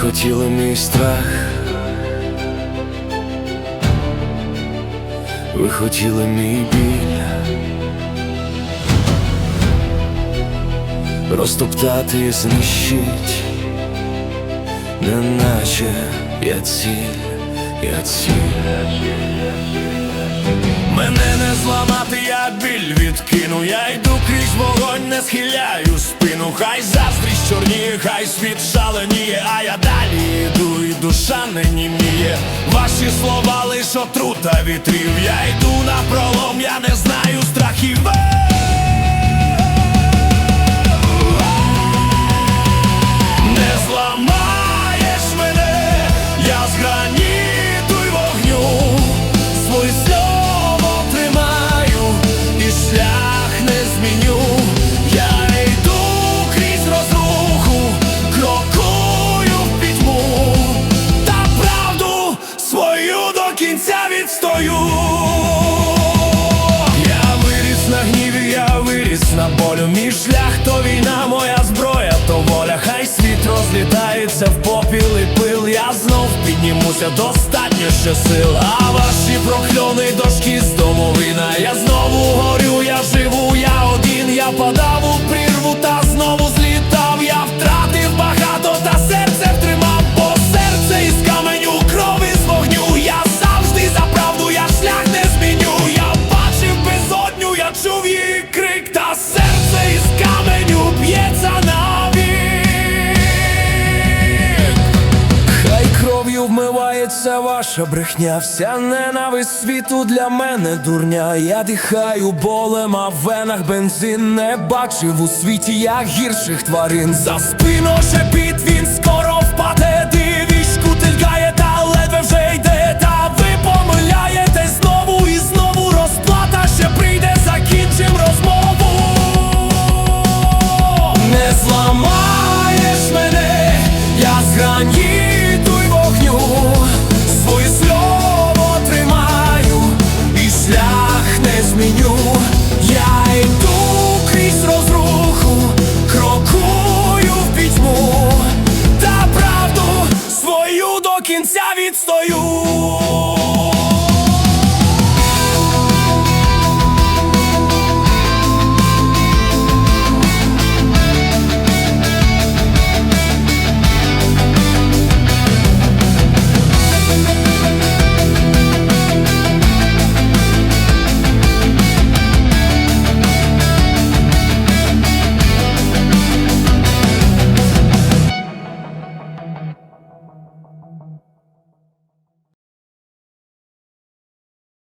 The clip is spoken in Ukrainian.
хотіли мій страх, ви хотіли мій біль, розтоптати і знищить, неначе я ціль, я ціль. Мене не зламати, я біль відкину, я йду крізь вогонь, не схиляю спину, хай заздрість чорніє, хай світ шаленіє, а я далі йду, і душа не німіє. Ваші слова лиш отрута вітрів, я йду на пролом, я не знаю кінця відстою. Я виріс на гніві, я виріс на болю. Мій шлях то війна, моя зброя, то воля. Хай світ розлітається в попіл і пил. Я знов піднімуся, достатньо ще сил. А ваші прокльони дошки з вмивається ваша брехня, вся ненависть світу для мене дурня. Я дихаю болем, а в венах бензин не бачив у світі я гірших тварин. За спину шепіт кінця відстою.